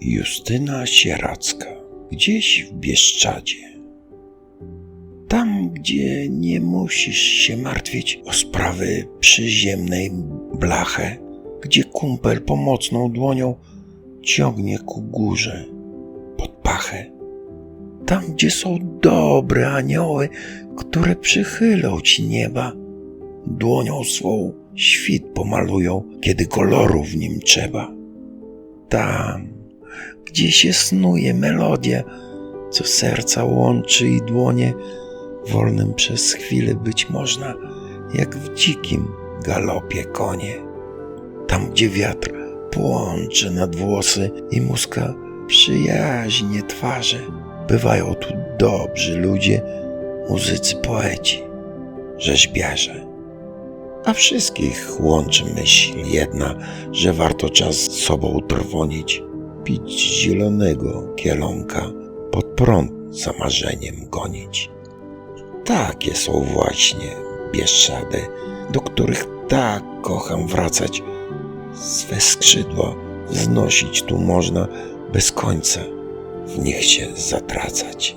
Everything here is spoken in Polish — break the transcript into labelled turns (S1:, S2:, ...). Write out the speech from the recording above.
S1: Justyna Sieracka, gdzieś w Bieszczadzie. Tam, gdzie nie musisz się martwić o sprawy przyziemnej blachę, gdzie kumpel pomocną dłonią ciągnie ku górze, pod pachę. Tam, gdzie są dobre anioły, które przychylą ci nieba, dłonią swą świt pomalują, kiedy koloru w nim trzeba. Tam, gdzie się snuje melodia, co serca łączy i dłonie, wolnym przez chwilę być można, jak w dzikim galopie konie. Tam, gdzie wiatr płączy nad włosy i muska przyjaźnie twarzy, bywają tu dobrzy ludzie, muzycy, poeci, rzeźbiarze. A wszystkich łączy myśl jedna, że warto czas sobą trwonić, pić zielonego kielonka, pod prąd za marzeniem gonić. Takie są właśnie Bieszczady, do których tak kocham wracać. Swe skrzydła wznosić tu można bez końca, w nich się zatracać.